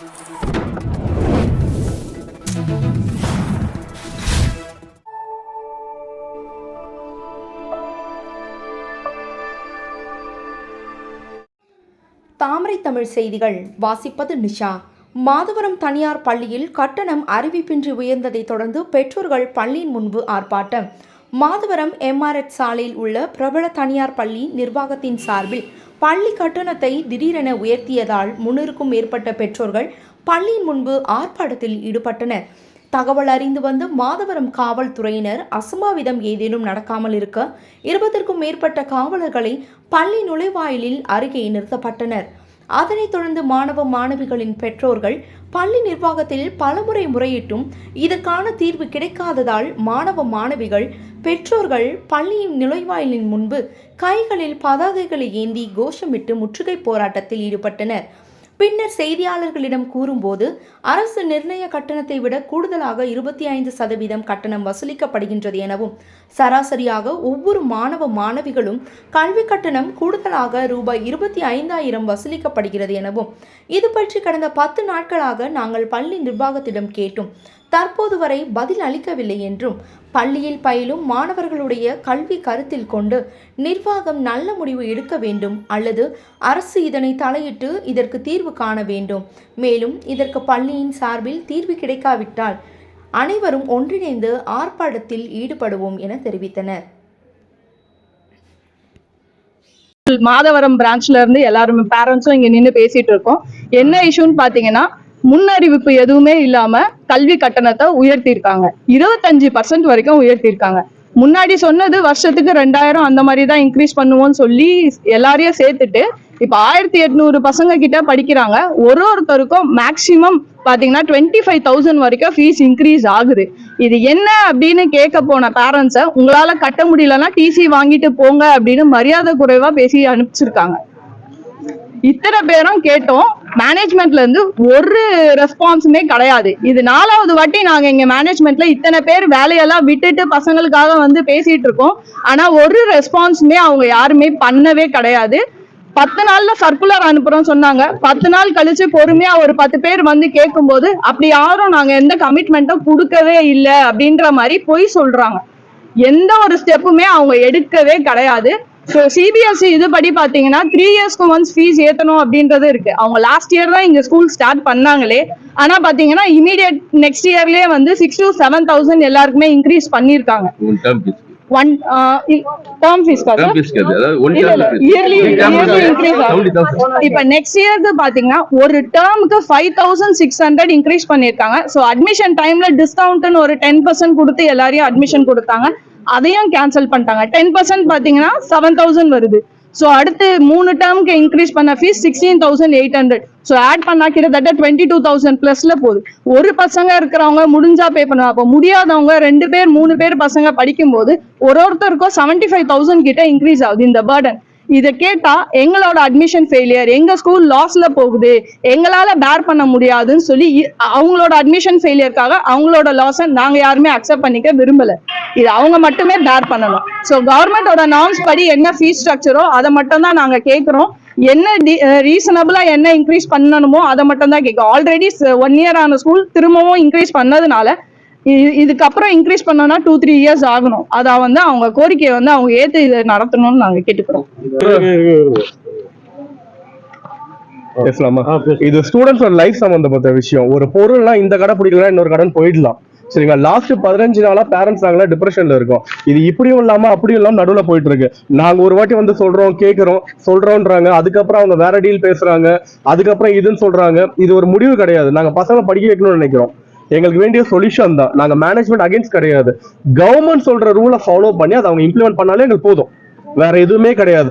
தாமரை தமிழ் செய்திகள். வாசிப்பது நிஷா. மாதவரம் தனியார் பள்ளியில் கட்டணம் அறிவிப்பின்றி உயர்ந்ததைத் தொடர்ந்து பெற்றோர்கள் பள்ளியின் முன்பு ஆர்ப்பாட்டம். மாதவரம் எம்ஆர்எட் சாலையில் உள்ள பிரபல தனியார் பள்ளி நிர்வாகத்தின் சார்பில் பள்ளி கட்டணத்தை திடீரென உயர்த்தியதால் முன்னூறுக்கும் மேற்பட்ட பெற்றோர்கள் பள்ளியின் முன்பு ஆர்ப்பாட்டத்தில் ஈடுபட்டனர். தகவல் அறிந்து வந்து மாதவரம் காவல்துறையினர் அசம்பாவிதம் ஏதேனும் நடக்காமல் இருக்க இருபதற்கும் மேற்பட்ட காவலர்களை பள்ளி நுழைவாயிலில் அருகே நிறுத்தப்பட்டனர். அதனைத் தொடர்ந்து மாணவ மாணவிகளின் பெற்றோர்கள் பள்ளி நிர்வாகத்தில் பலமுறை முறையிட்டும் இதற்கான தீர்வு கிடைக்காததால் மாணவ மாணவிகள் பெற்றோர்கள் பள்ளியின் நுழைவாயிலின் முன்பு கைகளில் பதாகைகளை ஏந்தி கோஷமிட்டு முற்றுகை போராட்டத்தில் ஈடுபட்டனர். பின்னர் செய்தியாளர்களிடம் கூறும்போது அரசு நிர்ணய கட்டணத்தை விட கூடுதலாக இருபத்தி ஐந்து சதவீதம் கட்டணம் வசூலிக்கப்படுகின்றது எனவும் சராசரியாக ஒவ்வொரு மாணவ மாணவிகளும் கல்வி கட்டணம் கூடுதலாக ரூபாய் இருபத்தி ஐந்தாயிரம் வசூலிக்கப்படுகிறது எனவும் இது பற்றி கடந்த பத்து நாட்களாக நாங்கள் பள்ளி நிர்வாகத்திடம் கேட்டோம். தற்போது வரை பதில் அளிக்கவில்லை என்றும் பள்ளியில் பயிலும் மாணவர்களுடைய கல்வி கருத்தில் கொண்டு நிர்வாகம் நல்ல முடிவு எடுக்க வேண்டும் அல்லது அரசு இதனை தலையிட்டு இதற்கு தீர்வு காண வேண்டும். மேலும் இதற்கு பள்ளியின் சார்பில் தீர்வு கிடைக்காவிட்டால் அனைவரும் ஒன்றிணைந்து ஆர்ப்பாட்டத்தில் ஈடுபடுவோம் என தெரிவித்தனர். மாதவரம் பிரான்ச்ல இருந்து எல்லாருமே பேரண்ட்ஸும் இங்க நின்று பேசிட்டு இருக்கோம். என்ன இஷ்யூன்னு பாத்தீங்கன்னா முன்னறிவிப்பு எதுவுமே இல்லாம கல்வி கட்டணத்தை உயர்த்தியிருக்காங்க. இருபத்தஞ்சு பர்சன்ட் வரைக்கும் உயர்த்தியிருக்காங்க. முன்னாடி சொன்னது வருஷத்துக்கு ரெண்டாயிரம் அந்த மாதிரி தான் இன்க்ரீஸ் பண்ணுவோம்னு சொல்லி எல்லாரையும் சேர்த்துட்டு இப்ப ஆயிரத்தி எட்நூறு பசங்க கிட்ட படிக்கிறாங்க. ஒரு ஒருத்தருக்கும் மேக்சிமம் பாத்தீங்கன்னா டுவெண்ட்டி ஃபைவ் தௌசண்ட் வரைக்கும் ஃபீஸ் இன்க்ரீஸ் ஆகுது. இது என்ன அப்படின்னு கேட்க போன பேரண்ட்ஸை உங்களால கட்ட முடியலன்னா டிசி வாங்கிட்டு போங்க அப்படின்னு மரியாதை குறைவா பேசி அனுப்பிச்சிருக்காங்க. இத்தனை பேரும் கேட்டோம் மேனேஜ்மெண்ட்ல இருந்து ஒரு ரெஸ்பான்ஸுமே கிடையாது. இது நாலாவது வாட்டி நாங்க எங்க மேனேஜ்மெண்ட்ல இத்தனை பேர் வேலையெல்லாம் விட்டுட்டு பசங்களுக்காக வந்து பேசிட்டு இருக்கோம். ஆனா ஒரு ரெஸ்பான்ஸுமே அவங்க யாருமே பண்ணவே கிடையாது. பத்து நாள்ல சர்க்குலர் அனுப்புறோம் சொன்னாங்க. பத்து நாள் கழிச்சு பொறுமையா ஒரு பத்து பேர் வந்து கேட்கும்போது அப்படி யாரும் நாங்க எந்த கமிட்மெண்ட்டும் கொடுக்கவே இல்லை அப்படின்ற மாதிரி பொய் சொல்றாங்க. எந்த ஒரு ஸ்டெப்புமே அவங்க எடுக்கவே கிடையாது. ஸோ சிபிஎஸ்சி இது படி பாத்தீங்கன்னா த்ரீ இயர்ஸ்க்கு ஒன்ஸ் ஃபீஸ் ஏத்தணும் அப்படின்றது இருக்கு. அவங்க லாஸ்ட் இயர் தான் இங்க ஸ்கூல் ஸ்டார்ட் பண்ணாங்களே. ஆனா பாத்தீங்கன்னா இமீடியட் நெக்ஸ்ட் இயர்லயே வந்து சிக்ஸ் டு செவன் தௌசண்ட் எல்லாருக்குமே இன்க்ரீஸ் பண்ணிருக்காங்க one term fees. Seventy thousand இப்ப நெக்ஸ்ட் இயர்க்கு பாத்தீங்கன்னா ஒரு டேர்முக்கு five thousand six hundred increase பண்ணிருக்காங்க ஸோ அட்மிஷன் டைம்ல டிஸ்கவுண்ட்னு ஒரு டென் பர்சன்ட் கொடுத்து எல்லாரையும் அட்மிஷன் கொடுத்தாங்க. அதையும் கேன்சல் பண்ணிட்டாங்க. டென் பர்சன்ட் பாத்தீங்கன்னா செவன் தௌசண்ட் வருது. ஸோ அடுத்து மூணு டேர்முக்கு இன்க்ரீஸ் பண்ண fees sixteen thousand eight hundred so add பண்ணா கிட்டத்தட்ட டுவெண்ட்டி டூ தௌசண்ட் பிளஸ்ல போகுது. ஒரு பசங்க இருக்கிறவங்க முடிஞ்சா பே பண்ணுவாங்க. அப்போ முடியாதவங்க ரெண்டு பேர் மூணு பேர் பசங்க படிக்கும்போது ஒரு ஒருத்தருக்கும் செவன்டி ஃபைவ் தௌசண்ட் கிட்ட இன்க்ரீஸ் ஆகுது. இந்த பேர்டன் இதை கேட்டா எங்களோட அட்மிஷன் ஃபெயிலியர் எங்க ஸ்கூல் லாஸ்ல போகுது எங்களால பேர் பண்ண முடியாதுன்னு சொல்லி அவங்களோட அட்மிஷன் ஃபெயிலியருக்காக அவங்களோட லாஸை நாங்க யாருமே அக்செப்ட் பண்ணிக்க விரும்பல. இது அவங்க மட்டுமே பேர் பண்ணணும். ஸோ கவர்மெண்டோட நார்ம்ஸ் படி என்ன ஃபீஸ் ஸ்ட்ரக்சரோ அதை மட்டும் தான் நாங்க கேட்குறோம் என்ன ரீசனபிளா என்ன இன்க்ரீஸ் பண்ணணுமோ அதை மட்டும் தான் கேட்கும் ஆல்ரெடி ஒன் இயர் ஆன ஸ்கூல் திரும்பவும் இன்க்ரீஸ் பண்ணதுனால இதுக்கப்புறம் இன்க்ரீஸ் பண்ணோம்னா டூ த்ரீ இயர்ஸ் ஆகணும். அதை வந்து அவங்க கோரிக்கையை வந்து அவங்க ஏத்து இதை நடத்தணும்னு நாங்க கேட்டுக்கிறோம். பேசலாமா? இது ஸ்டூடெண்ட்ஸோட லைஃப் சம்பந்தப்பட்ட விஷயம். ஒரு பொருள்னா இந்த கடை பிடிக்கலாம் இன்னொரு கடன் போயிடலாம். சரிங்களா? லாஸ்ட் பதினஞ்சு நாளா பேரண்ட்ஸ் நாங்களா டிப்ரெஷன்ல இருக்கோம். இது இப்படியும் இல்லாம அப்படியும் இல்லாம நடுவுல போயிட்டு இருக்கு நாங்க ஒரு வாட்டி வந்து சொல்றோம் கேக்குறோம் சொல்றோம்ன்றாங்க அதுக்கப்புறம் அவங்க வேற டீல் பேசுறாங்க. அதுக்கப்புறம் இதுன்னு சொல்றாங்க. இது ஒரு முடிவு கிடையாது. நாங்க பசங்க படிக்க வைக்கணும்னு நினைக்கிறோம். எங்களுக்கு வேண்டிய சொல்யூஷன் தான். நாங்க மேனேஜ்மெண்ட் அகைன்ஸ்ட் கிடையாது. கவர்மெண்ட் சொல்ற ரூலை ஃபாலோ பண்ணி அதை அவங்க இம்ப்ளிமெண்ட் பண்ணாலே எங்களுக்கு போதும். வேற எதுவுமே கிடையாது.